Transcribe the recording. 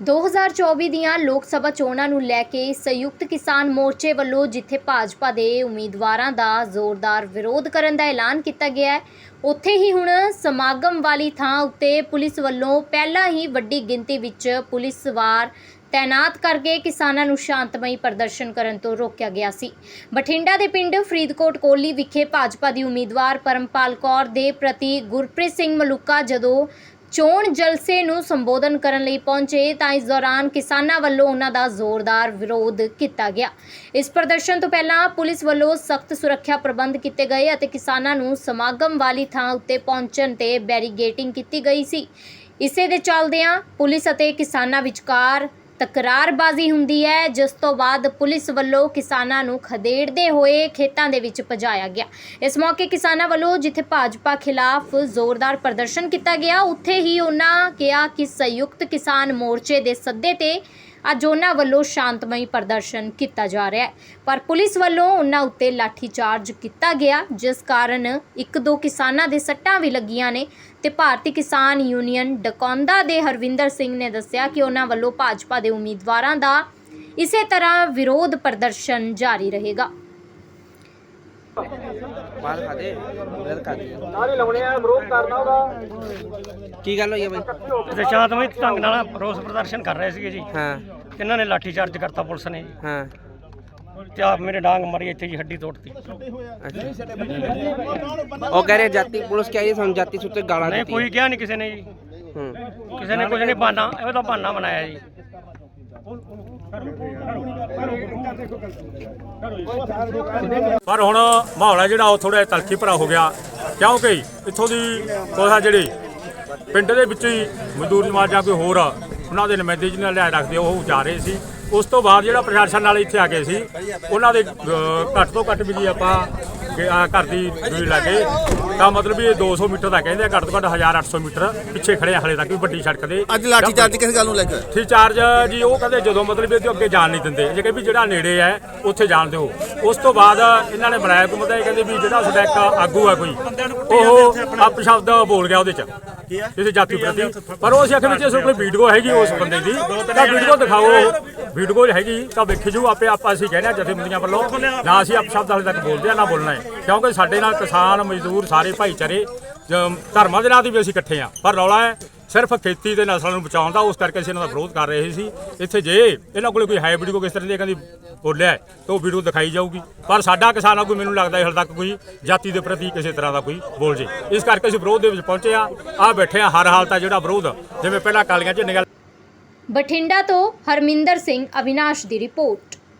2024 ਦੀਆਂ ਲੋਕ ਸਭਾ ਚੋਣਾਂ ਨੂੰ ਲੈ ਕੇ ਸੰਯੁਕਤ ਕਿਸਾਨ ਮੋਰਚੇ ਵੱਲੋਂ ਜਿੱਥੇ ਭਾਜਪਾ ਦੇ ਉਮੀਦਵਾਰਾਂ ਦਾ ਜ਼ੋਰਦਾਰ ਵਿਰੋਧ ਕਰਨ ਦਾ ਐਲਾਨ ਕੀਤਾ ਗਿਆ ਹੈ, ਉੱਥੇ ਹੀ ਹੁਣ ਸਮਾਗਮ ਵਾਲੀ ਥਾਂ ਉੱਤੇ ਪੁਲਿਸ ਵੱਲੋਂ ਪਹਿਲਾਂ ਹੀ ਵੱਡੀ ਗਿਣਤੀ ਵਿੱਚ ਪੁਲਿਸ ਵਾਰ ਤੈਨਾਤ ਕਰਕੇ ਕਿਸਾਨਾਂ ਨੂੰ ਸ਼ਾਂਤਮਈ ਪ੍ਰਦਰਸ਼ਨ ਕਰਨ ਤੋਂ ਰੋਕਿਆ ਗਿਆ ਸੀ। ਬਠਿੰਡਾ ਦੇ ਪਿੰਡ ਫਰੀਦਕੋਟ ਕੋਲੀ ਵਿਖੇ ਭਾਜਪਾ ਦੀ ਉਮੀਦਵਾਰ ਪਰਮਪਾਲ ਕੌਰ ਦੇ ਪ੍ਰਤੀ ਗੁਰਪ੍ਰੀਤ ਸਿੰਘ ਮਲੂਕਾ ਜਦੋਂ ਚੋਣ ਜਲਸੇ ਨੂੰ ਸੰਬੋਧਨ ਕਰਨ ਲਈ ਪਹੁੰਚੇ ਤਾਂ ਇਸ ਦੌਰਾਨ ਕਿਸਾਨਾਂ ਵੱਲੋਂ ਉਹਨਾਂ ਦਾ ਜ਼ੋਰਦਾਰ ਵਿਰੋਧ ਕੀਤਾ ਗਿਆ। ਇਸ ਪ੍ਰਦਰਸ਼ਨ ਤੋਂ ਪਹਿਲਾਂ ਪੁਲਿਸ ਵੱਲੋਂ ਸਖਤ ਸੁਰੱਖਿਆ ਪ੍ਰਬੰਧ ਕੀਤੇ ਗਏ ਅਤੇ ਕਿਸਾਨਾਂ ਨੂੰ ਸਮਾਗਮ ਵਾਲੀ ਥਾਂ ਉੱਤੇ ਪਹੁੰਚਣ ਤੇ ਬੈਰੀਗੇਟਿੰਗ ਕੀਤੀ ਗਈ ਸੀ। ਇਸੇ ਦੇ ਚੱਲਦਿਆਂ ਪੁਲਿਸ ਅਤੇ ਕਿਸਾਨਾਂ ਵਿਚਕਾਰ ਤਕਰਾਰਬਾਜ਼ੀ ਹੁੰਦੀ ਹੈ, ਜਿਸ ਤੋਂ ਬਾਅਦ ਪੁਲਿਸ ਵੱਲੋਂ ਕਿਸਾਨਾਂ ਨੂੰ ਖਦੇੜਦੇ ਹੋਏ ਖੇਤਾਂ ਦੇ ਵਿੱਚ ਭਜਾਇਆ ਗਿਆ। ਇਸ ਮੌਕੇ ਕਿਸਾਨਾਂ ਵੱਲੋਂ ਜਿੱਥੇ ਭਾਜਪਾ ਖਿਲਾਫ ਜ਼ੋਰਦਾਰ ਪ੍ਰਦਰਸ਼ਨ ਕੀਤਾ ਗਿਆ, ਉੱਥੇ ਹੀ ਉਹਨਾਂ ਕਿਹਾ ਕਿ ਸੰਯੁਕਤ ਕਿਸਾਨ ਮੋਰਚੇ ਦੇ ਸੱਦੇ ਤੇ ਅੱਜ ਉਹਨਾਂ ਵੱਲੋਂ ਸ਼ਾਂਤਮਈ ਪ੍ਰਦਰਸ਼ਨ ਕੀਤਾ ਜਾ ਰਿਹਾ ਹੈ। ਪਰ ਪੁਲਿਸ ਵੱਲੋਂ ਉਹਨਾਂ ਉੱਤੇ ਲਾਠੀਚਾਰਜ ਕੀਤਾ ਗਿਆ ਜਿਸ ਕਾਰਨ ਇੱਕ ਦੋ ਕਿਸਾਨਾਂ ਦੇ ਸੱਟਾਂ ਵੀ ਲੱਗੀਆਂ ਨੇ ਤੇ ਭਾਰਤੀ ਕਿਸਾਨ ਯੂਨੀਅਨ ਡਕੌਂਦਾ ਦੇ ਹਰਵਿੰਦਰ ਸਿੰਘ ਨੇ ਦੱਸਿਆ ਕਿ ਉਹਨਾਂ ਵੱਲੋਂ ਭਾਜਪਾ ਦੇ ਉਮੀਦਵਾਰਾਂ ਦਾ ਇਸੇ ਤਰ੍ਹਾਂ ਵਿਰੋਧ ਪ੍ਰਦਰਸ਼ਨ ਜਾਰੀ ਰਹੇਗਾ। ਬਾਲ ਖਾ ਦੇ ਬ੍ਰੈਡ ਖਾ ਦੇ। ਸਾਰੇ ਲਾਉਣੇ ਆ ਵਿਰੋਧ ਕਰਨਾ ਉਹਦਾ। ਕੀ ਗੱਲ ਹੋਈ ਹੈ ਬਾਈ? ਸ਼ਾਂਤਮਈ ਢੰਗ ਨਾਲ ਰੋਸ ਪ੍ਰਦਰਸ਼ਨ ਕਰ ਰਹੇ ਸੀਗੇ ਜੀ। ਹਾਂ। ਇਹਨਾਂ ਨੇ ਲਾਠੀ ਚਾਰਜ ਕਰਤਾ ਪੁਲਿਸ ਨੇ ਜੀ। ਹਾਂ। ਤੇ ਆਪ ਮੇਰੇ ਡਾਂਗ ਮਾਰੀ ਇੱਥੇ ਜੀ ਹੱਡੀ ਤੋੜਤੀ। ਅੱਛਾ। ਉਹ ਕਹਿ ਰਹੇ ਜਾਤੀ ਪੁਲਿਸ ਕਹੀ ਸਾਨੂੰ ਜਾਤੀ ਸੁੱਤੇ ਗਾਲਾਂ ਨਹੀਂ ਕੋਈ ਕਿਹਾ ਨਹੀਂ ਕਿਸੇ ਨੇ ਜੀ। ਹੂੰ। ਕਿਸੇ ਨੇ ਕੁਝ ਨਹੀਂ ਬਾਨਾ ਇਹ ਤਾਂ ਬਾਨਾ ਬਣਾਇਆ ਜੀ। ਪਰ ਹੁਣ ਮਾਹੌਲ ਹੈ ਜਿਹੜਾ ਉਹ ਥੋੜਾ ਤਲਖੀ ਭਰਾ ਹੋ ਗਿਆ। ਕਿਉਂਕਿ ਇੱਥੋਂ ਦੀ ਕੋਸਾ ਜਿਹੜੀ ਪਿੰਡ ਦੇ ਵਿੱਚ ਹੀ ਮਜ਼ਦੂਰ ਸਮਾਜ ਜਾਂ ਕੋਈ ਹੋਰ ਉਹਨਾਂ ਦੇ ਨੁਮਾਇੰਦੇ ਜਿਹਨਾਂ ਲਿਆ ਰੱਖਦੇ ਉਹ ਜਾ ਰਹੇ ਸੀ। ਉਸ ਤੋਂ ਬਾਅਦ ਜਿਹੜਾ ਪ੍ਰਸ਼ਾਸਨ ਨਾਲ ਇੱਥੇ ਆ ਗਏ ਸੀ ਉਹਨਾਂ ਦੇ ਅਹ, ਘੱਟ ਤੋਂ ਘੱਟ ਵੀ ਜੀ ਆਪਾਂ ਕਿ ਆਹ ਘਰ ਦੀ ਦੂਰੀ ਲੱਗੇ ਤਾਂ ਮਤਲਬ ਵੀ ਇਹ 200 ਮੀਟਰ ਦਾ ਕਹਿੰਦੇ ਆ ਘੱਟ ਤੋਂ ਘੱਟ 1800 ਮੀਟਰ ਪਿੱਛੇ ਖੜੇ ਆ ਹਲੇ ਤੱਕ ਵੀ ਵੱਡੀ ਸੜਕ ਦੇ। ਅੱਜ ਲਾਠੀ ਚਾਰਜ ਕਿਸ ਗੱਲ ਨੂੰ ਲੈ ਕੇ? ਲਾਠੀ ਚਾਰਜ ਜੀ ਉਹ ਕਹਿੰਦੇ ਜਦੋਂ ਮਤਲਬ ਇਹਦੇ ਅੱਗੇ ਜਾਣ ਨਹੀਂ ਦਿੰਦੇ। ਜੇ ਕਿ ਵੀ ਜਿਹੜਾ ਨੇੜੇ ਹੈ ਉੱਥੇ ਜਾਣ ਦਿਓ। ਉਸ ਤੋਂ ਬਾਅਦ ਇਹਨਾਂ ਨੇ ਬਣਾਇਆ ਕੋਈ ਮਤਲਬ ਇਹ ਕਹਿੰਦੇ ਵੀ ਜਿਹੜਾ ਸਾਡਾ ਇੱਕ ਆਗੂ ਆ ਕੋਈ ਉਹ ਆਪ ਸ਼ਬਦ ਬੋਲ ਗਿਆ ਉਹਦੇ ਚ। ਕਿਸੇ ਜਾਤੀ ਪ੍ਰਤੀ। ਪਰ ਉਹ ਅਸੀਂ ਆਖਿਆ ਵੀ ਜੇ ਕੋਈ ਵੀਡੀਓ ਹੈਗੀ ਉਸ ਬੰਦੇ ਦੀ ਤਾਂ ਵੀਡੀਓ ਦਿਖਾਓ। ਵੀਡੀਓ ਹੈਗੀ ਤਾਂ ਵੇਖੀ ਜੂ ਆਪੇ ਆਪਾਂ ਅਸੀਂ ਕਹਿੰਦੇ ਆ ਜਥੇਬੰਦੀਆਂ ਵੱਲੋਂ ਨਾ ਅਸੀਂ ਆਪ ਸ਼ਬਦ ਹਾਲੇ ਤੱਕ ਬੋਲਦੇ ਆ ਨਾ ਬੋਲਣਾ ਹੈ। ਕਿਉਂਕਿ ਸਾਡੇ ਨਾਲ ਕਿਸਾਨ ਮਜ਼ਦੂਰ ਸਾਰੇ ਭਾਈਚਾਰੇ ਧਰਮਾਂ ਦੇ ਨਾਂ ਤੇ ਵੀ ਅਸੀਂ ਇਕੱਠੇ ਆ ਪਰ ਰੌਲਾ ਹੈ ਸਿਰਫ ਖੇਤੀ ਦੇ ਨਸਲਾਂ ਨੂੰ ਬਚਾਉਣ ਦਾ, ਉਸ ਕਰਕੇ ਅਸੀਂ ਇਹਨਾਂ ਦਾ ਵਿਰੋਧ ਕਰ ਰਹੇ ਸੀ। ਇੱਥੇ ਜੇ ਇਹਨਾਂ ਕੋਲ ਕੋਈ ਹੈ ਵੀਡੀਓ ਕਿਸ ਤਰ੍ਹਾਂ ਦੀ ਕਹਿੰਦੀ ਬੋਲਿਆ ਤਾਂ ਉਹ ਵੀਡੀਓ ਦਿਖਾਈ ਜਾਊਗੀ। ਪਰ ਸਾਡਾ ਕਿਸਾਨਾਂ ਕੋਈ ਮੈਨੂੰ ਲੱਗਦਾ ਹਾਲੇ ਤੱਕ ਕੋਈ ਜਾਤੀ ਦੇ ਪ੍ਰਤੀ ਕਿਸੇ ਤਰ੍ਹਾਂ ਦਾ ਕੋਈ ਬੋਲ ਜੇ। ਇਸ ਕਰਕੇ ਅਸੀਂ ਵਿਰੋਧ ਦੇ ਵਿੱਚ ਪਹੁੰਚੇ ਆ ਆ ਬੈਠੇ ਆ ਹਰ ਹਾਲਤ ਆ ਜਿਹੜਾ ਵਿਰੋਧ, ਜਿਵੇਂ ਪਹਿਲਾਂ ਕਾਲੀਆਂ ਝੰਡੀਆਂ ਬਠਿੰਡਾ ਤੋਂ ਹਰਮਿੰਦਰ ਸਿੰਘ ਅਵਿਨਾਸ਼ ਦੀ ਰਿਪੋਰਟ।